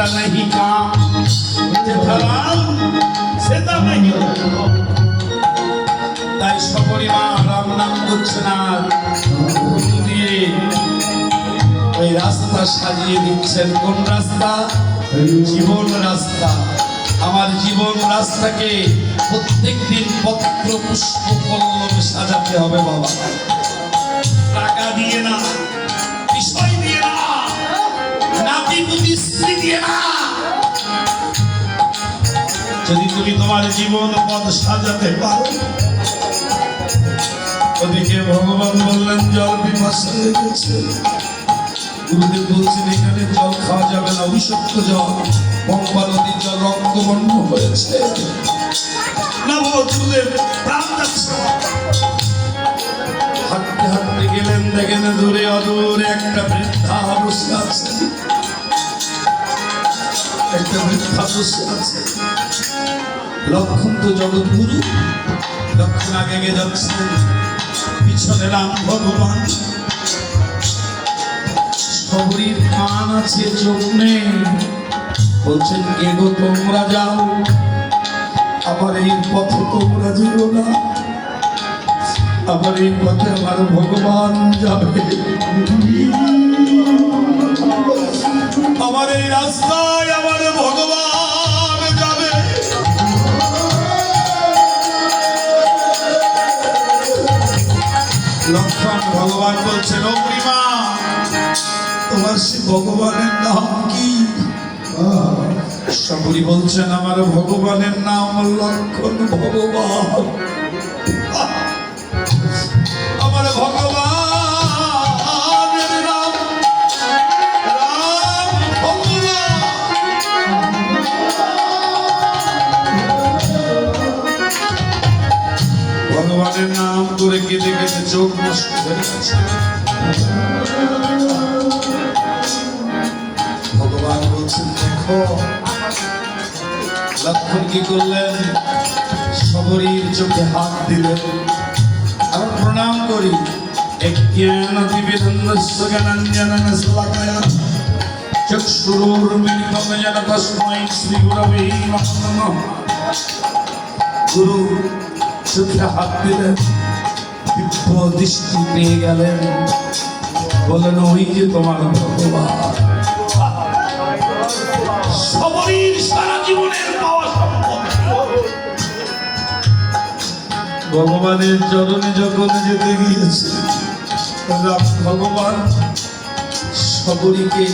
जिसका नहीं काम मुझे भगवान সেটা নাই তাই সপরিমাণ রাম নাম করছে না। দিয়ে ওই রাস্তা সাজিয়ে দিচ্ছেন। কোন রাস্তা? জীবন রাস্তা। আমার জীবন রাস্তাকে প্রত্যেক দিন পত্র পুষ্প কল্লমে সাজাতে হবে বাবা। টাকা দিয়ে না। না। যদি তুমি তোমার জীবন পথ সাজাতে পারো, ওদিকে ভগবান বললেন, জল পিপাসা লেগেছে। গুরুদেব বলছেন, এখানে জল খাওয়া যাবে না, অভিশপ্ত জল। গঙ্গা নদীর জল রক্তবর্ণ হয়েছে। হাঁটতে হাঁটতে গেলেন, দেখেন দূরে অদূরে একটা বৃদ্ধা বসে আছে। একটা বসে আছে। লক্ষণ তো জগৎগুরু লক্ষণ আগে আগে যাচ্ছেন পিছনে রাম ভগবান। সবরীর কান আছে নেই বলছেন কে গো তোমরা যাও আবার এই পথে তোমরা যেও না। আবার এই পথে আমার ভগবান যাবে। আমার এই রাস্তায় আমার ভগবান লক্ষণ ভগবান বলছেন অগ্রিমা তোমার সে ভগবানের নাম কি? সবরি বলছেন, আমার ভগবানের নাম লক্ষণ ভগবান। বলছেন লক্ষণ কি করলেন সবরীর চোখে হাত দিলেন আমার প্রণাম করি গুরু চোখে হাত দিলেন দিব্য দৃষ্টি পেয়ে গেলেন বলেন ওই যে তোমার ভগবান ভগবানের চরণে যখন যেতে গিয়েছে ভগবান সবরীকে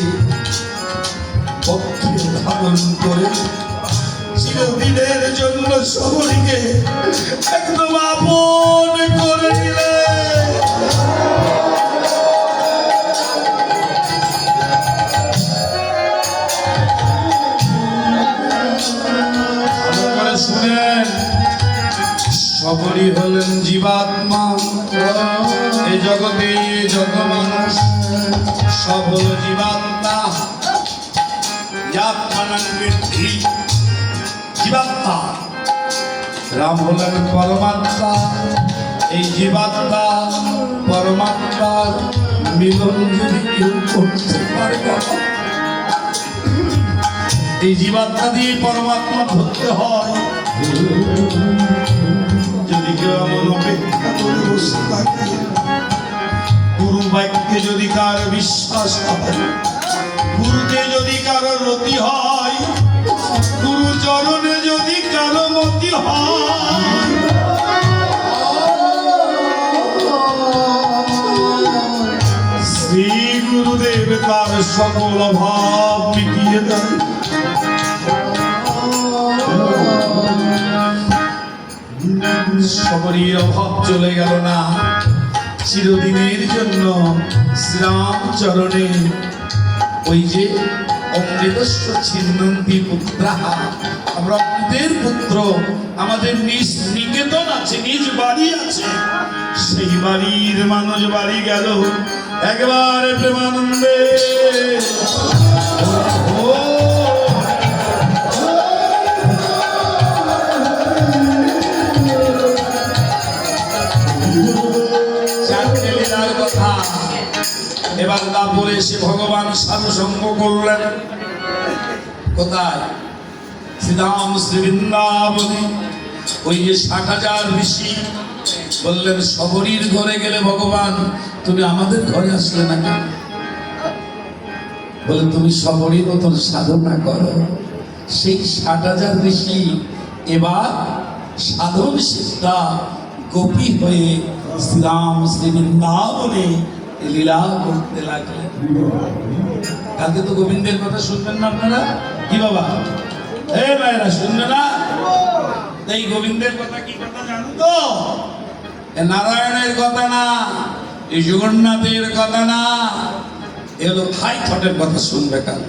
পক্ষে ধারণ করে চিরদিনের জন্য সবরীকে একদম আপন করে নিলেন হলেন পরমাত্মা। এই জীবাত্মা পরমাত্মার মিলন যদি কেউ করতে পারে এই জীবাত্মা দিয়ে পরমাত্মা ধরতে হয়। যদি কেউ এমন অপেক্ষা গুরু বাক্যে যদি কার বিশ্বাস হয় গুরুতে যদি কারও রতি হয় গুরু যদি কারও মতি শ্রী গুরুদেব তার সকল ভাব মিটিয়ে দেন। সবরই চলে গেল না। চিরদিনের জন্য শ্রীরাম চরণে ওই যে অমৃতস্ব ছিন্নন্তি পুত্রাহা আমরা অমৃতের পুত্র, আমাদের নিজ নিকেতন আছে, নিজ বাড়ি আছে। সেই বাড়ির মানুষ বাড়ি গেল। একবার প্রেমানন্দে। এবার তারপরে এসে ভগবান সাধু সঙ্গ করলেন। কোথায়? শ্রীরাম শ্রী বৃন্দাবনে ওই যে ষাট হাজার ঋষি বললেন সবরীর ঘরে গেলে ভগবান, তুমি আমাদের ঘরে আসলে না কেন? বলে, তুমি সবরই মতন সাধনা করো। সেই ষাট হাজার ঋষি এবার সাধন সিদ্ধা গোপী হয়ে শ্রীরাম শ্রী বৃন্দাবনে লীলা করতে লাগলেন। কালকে তো গোবিন্দের কথা শুনবেন না আপনারা? কি বাবা? হে ভাইরা শুনবে না? এই গোবিন্দের কথা কি কথা জানো তো? নারায়ণের কথা না এই জগন্নাথের কথা না। এলো হাই থটের কথা শুনবে কাল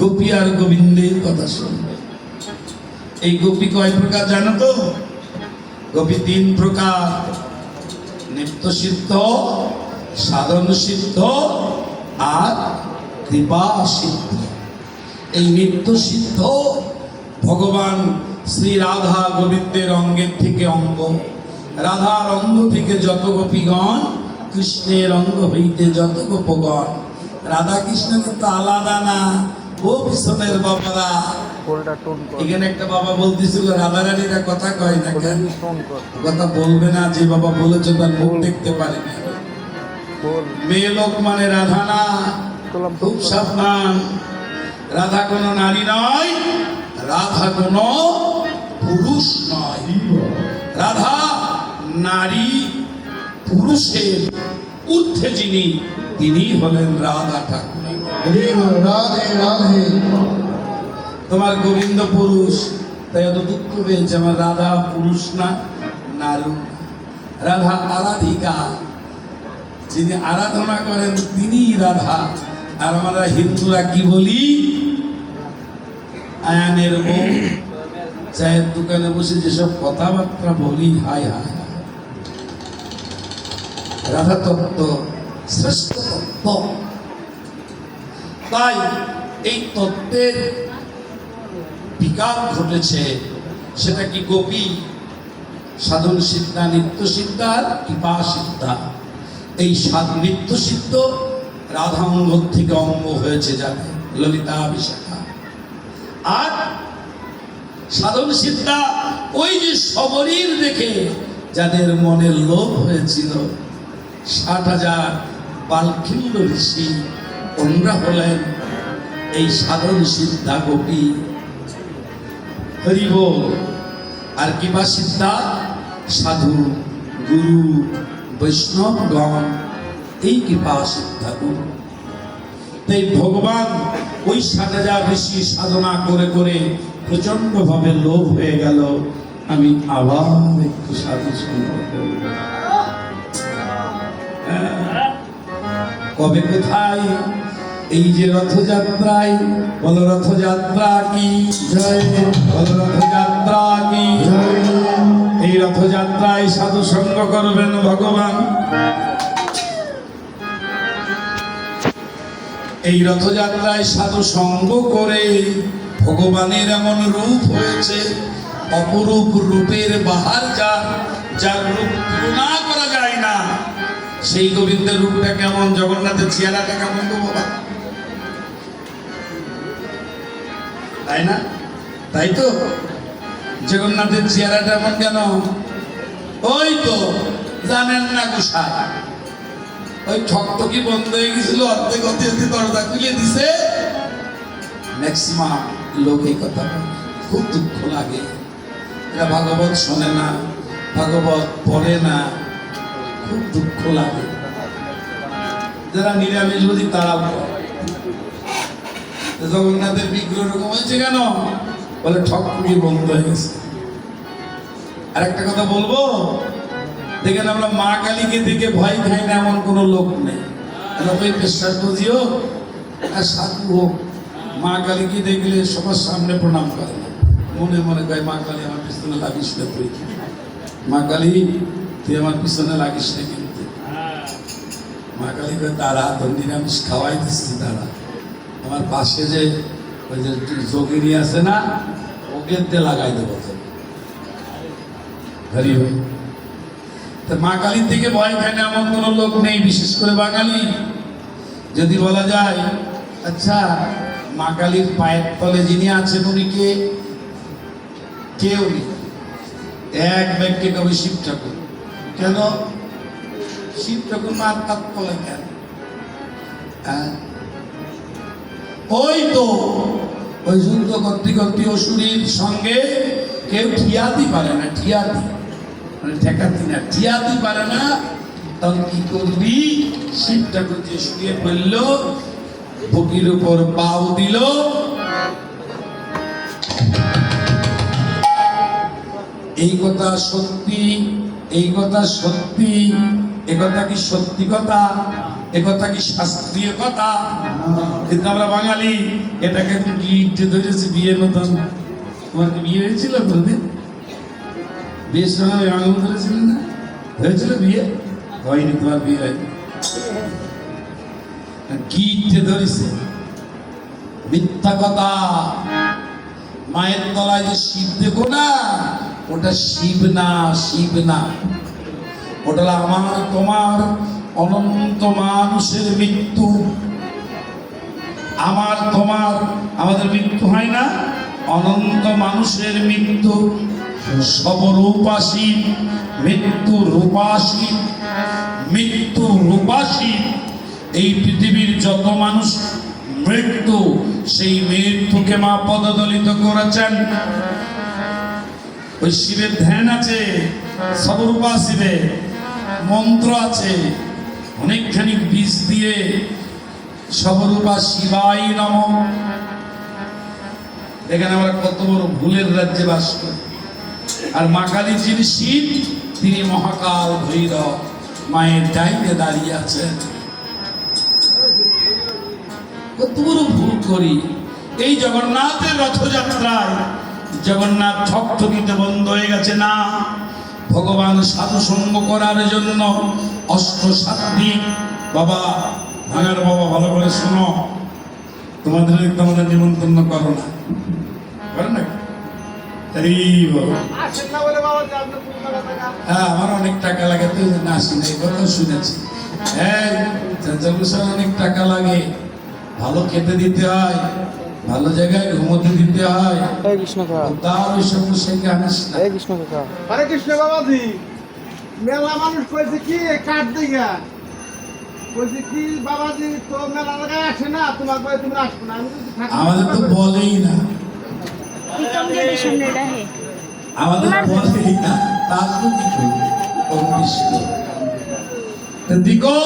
গোপী আর গোবিন্দের কথা শুনবে। এই গোপী কয় প্রকার জানো তো? গোপী তিন প্রকার। নিত্য সিদ্ধ সাধন সিদ্ধ আর কৃপা সিদ্ধ। এই নিত্য সিদ্ধ ভগবান শ্রী রাধা গোবিন্দের অঙ্গের থেকে অঙ্গ। রাধার অঙ্গ থেকে যত গোপীগণ কৃষ্ণের অঙ্গ হইতে যত গোপগণ। রাধা কৃষ্ণ কিন্তু আলাদা না ও পিছনের বাবারা। এখানে একটা বাবা বলতেছিল রাধা রানীরা কথা কয় না কেন? কথা বলবে না যে বাবা বলেছে তার মুখ দেখতে পারেনি কোল মেয়ে লোক মানে রাধা না। খুব সাবধান। রাধা কোনো নারী নয় রাধা কোনো পুরুষ নয়। রাধা নারী পুরুষের ঊর্ধ্বে যিনি তিনি হলেন রাধা ঠাকুর। রাধে রাধে। তোমার গোবিন্দ পুরুষ তাই এত দুঃখ পেয়েছে আমার রাধা পুরুষ না নারী রাধা আরাধিকা। যিনি আরাধনা করেন তিনি রাধা। আর আমরা হিন্দুরা কি বলি? আয়ানের বউ চায়ের দোকানে বসে যেসব কথাবার্তা বলি হায় হায়। রাধা তত্ত্ব, শ্রেষ্ঠ তত্ত্ব। তাই এই তত্ত্বের বিকার ঘটেছে, সেটা কি গোপী? সাধন সিদ্ধা নিত্য সিদ্ধা আর কৃপা সিদ্ধা এই সাধ নিত্য সিদ্ধ রাধা অঙ্গ থেকে অঙ্গ হয়েছে যাবে ললিতা বিশাখা আর সাধন সিদ্ধা ওই যে সবরীর দেখে যাদের মনে লোভ হয়েছিল, ষাট হাজার বালখিল্য ঋষি ওনরা হলেন এই সাধন সিদ্ধা গোপী। হরিব আর কিবা সিদ্ধা সাধু গুরু বৈষ্ণবগণ এই কৃপা সিদ্ধা গুরু তাই ভগবান ওই হাজার ঋষি সাধনা করে করে প্রচণ্ড ভাবে লোভ হয়ে গেল। আমি আবার একটু সাধু হ্যাঁ। কবে কোথায়? এই যে রথযাত্রায় বল রথযাত্রা কি? জয়। বল রথযাত্রা কি? এই রথযাত্রায় সাধু সঙ্গ করবেন ভগবান। এই রথযাত্রায় সাধু সঙ্গ করে ভগবানের এমন রূপ হয়েছে, অপরূপ রূপের বাহার যা, যার রূপ তুলনা করা যায় না। সেই গোবিন্দের রূপটা কেমন, জগন্নাথের চেহারাটা কেমন গো বাবা? তাই না? তাই তো? জগন্নাথের চেহারাটা এমন কেন? ওই তো, জানেন না গোসাই ওই ঠকঠকি বন্ধ হয়ে গেছিল, অর্ধেক অর্ধেক দরজা খুলে দিছে। ম্যাক্সিমাম লোক এই কথা। খুব দুঃখ লাগে। এরা ভাগবত শোনে না, ভাগবত পড়ে না। খুব দুঃখ লাগে। যারা নিরামিষ বুঝি তারা জগন্নাথের বিগ্রহ রকম হয়েছে কেন? বলে ঠক ঠকঠকি বন্ধ হয়ে গেছে। আর একটা কথা বলব, দেখেন আমরা মা কালীকে দেখে ভয় খাই না এমন কোনো লোক নেই। পেশার বুঝিও আর সাধু হোক, মা কালীকে দেখলে সবার সামনে প্রণাম করে। মনে মনে কয়, মা কালী, আমার পিছনে লাগিস না তুই। মা কালী, তুই আমার পিছনে লাগিস না কিন্তু। মা কালী কয় তারা তো নিরামিষ খাওয়াই দিচ্ছি তারা আমার পাশে যে ওই যে যোগিনী আছে না দিয়ে লাগাই দেবো। হরি হরি তা মা কালীর থেকে ভয় খায় না, এমন কোনো লোক নেই, বিশেষ করে বাঙালি। যদি বলা যায় আচ্ছা মা কালীর পায়ের তলে যিনি আছেন, উনি কে? কে নেই। এক ব্যক্তি কবে শিব ঠাকুর। কেন? শিব ঠাকুর মার কাত পলে কেন? হ্যাঁ? ওই তো ওই যুদ্ধ করতে করতে অসুরীর সঙ্গে কেউ ঠিয়াতে পারে না, ঠিয়াতে। মানে ঠেকাতে না, ঠিয়াতে পারে না। তখন কি করবি? শিব ঠাকুর যে শুয়ে পড়ল বুকির উপর পাও দিল। এই কথা সত্যি, এই কথা সত্যি, এ কথা কি সত্যি কথা? এ কথা কি শাস্ত্রীয় কথা? কিন্তু আমরা বাঙালি, এটাকে গিট ধরেছি বিয়ের তোমার কি বিয়ে হয়েছিল কোনদিন? বিয়ের আঙুল ধরেছিলেন না? হয়েছিল বিয়ে? হয়নি, তোমার বিয়ে ধরেছে মিথ্যা কথা। মায়ের তলায় যে শিব দেখো না, ওটা শিব না শিব না। ওটা আমার, তোমার অনন্ত মানুষের মৃত্যু। আমার, তোমার, আমাদের মৃত্যু হয় না? অনন্ত মানুষের মৃত্যু। সবরূপাসী মৃত্যু রূপাসী মৃত্যু রূপাসী। এই পৃথিবীর যত মানুষ মৃত্যু, সেই মৃত্যুকে মা পদদলিত করেছেন। ওই শিবের ধ্যান আছে সবরূপা শিবে মন্ত্র আছে। অনেকখানি বীজ দিয়ে সবরূপা শিবাই নম। এখানে আমরা কত বড় ভুলের রাজ্যে বাস করি। আর মা কালী যিনি শিব তিনি মহাকাল ভৈরব মায়ের ডাইনে দাঁড়িয়ে আছেন। কত বড় ভুল করি। এই জগন্নাথের রথযাত্রায় জগন্নাথ ঠকঠকিতে বন্ধ হয়ে গেছে না। ভগবান সাধু সঙ্গ করার জন্য সাত্বিক বাবা ভাঙার বাবা ভালো করে শোনো। তোমাদের তোমাদের নিমন্ত্রণ করো না। করে না? হ্যাঁ আমার অনেক টাকা লাগে তো না কথা শুনেছি। হ্যাঁ অনেক টাকা লাগে। ভালো খেতে দিতে হয় ভালো জায়গায় ঘুমোতে দিতে হয়। কৃষ্ণ তার ওই আনিস না কৃষ্ণ বাবাজি। মেলা মানুষ কইছে কি কাঠ দিঘা কইছে কি বাবাজি তো মেলা লাগায় আসে না তোমার কয়ে তুমি আসবে না। বলছি, আমাদের তো বলেই না। প্রীতম গেটের সামনে রাহে। আমাদের বলেই না তার তো কিছু কম বেশি। তা দিগো!